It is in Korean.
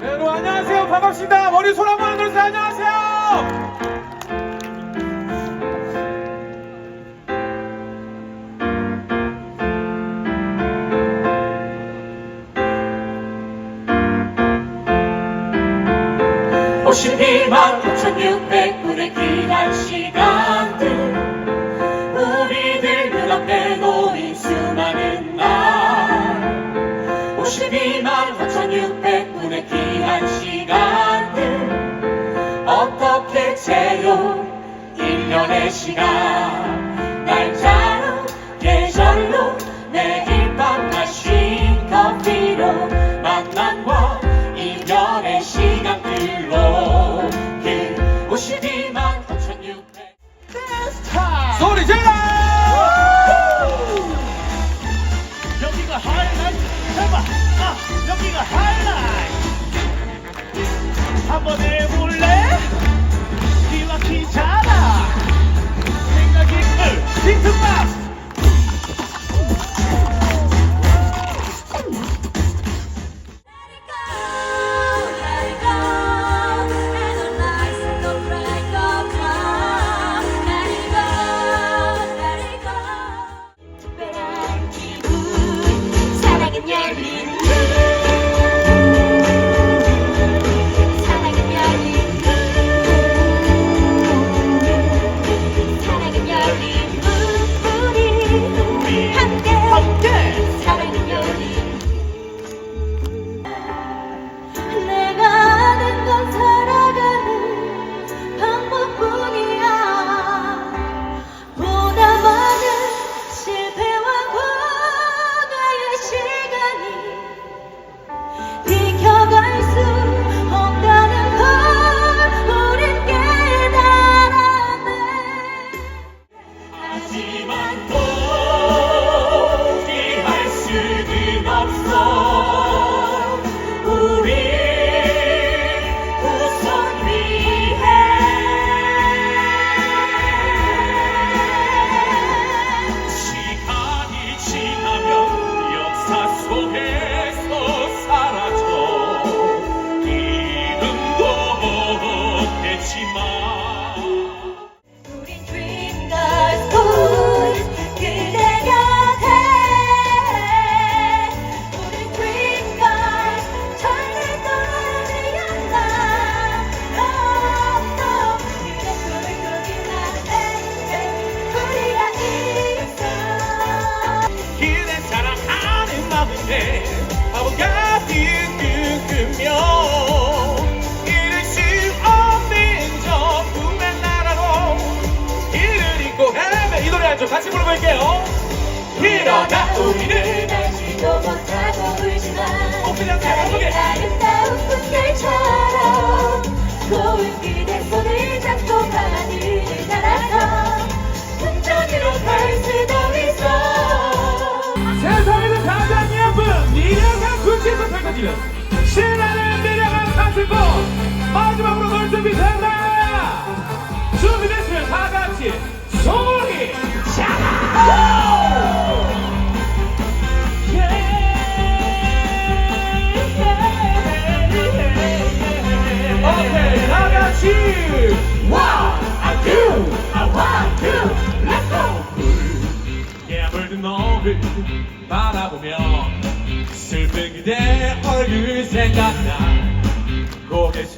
네, 여러분 안녕하세요. 반갑습니다. 머리 손 한번 들으세요. 안녕하세요. 오십이만 9,600분의 귀한 시간들 우리들 눈앞에 놓인 수많은 날 52만 9,600분의 귀한 시간들 어떻게 채워 1년의 시간? 날짜로 계절로 매일 밤 마신 커피로 만남과 이별의 시간들로 한 te 바보가 뜬금며 잃을 수 없는 저 꿈의 나라로 길을 잃고 헤매 이 노래 알죠? 같이 불러볼게요 그러다 우리는 알지도 못하고 울지만 그냥 가보게. 던지면 신나는 미래가 사실고 마지막으로 걸 준비 된다. 준비됐으면 다 같이 소리 자 오케이 바라보며 偶然だった。こけし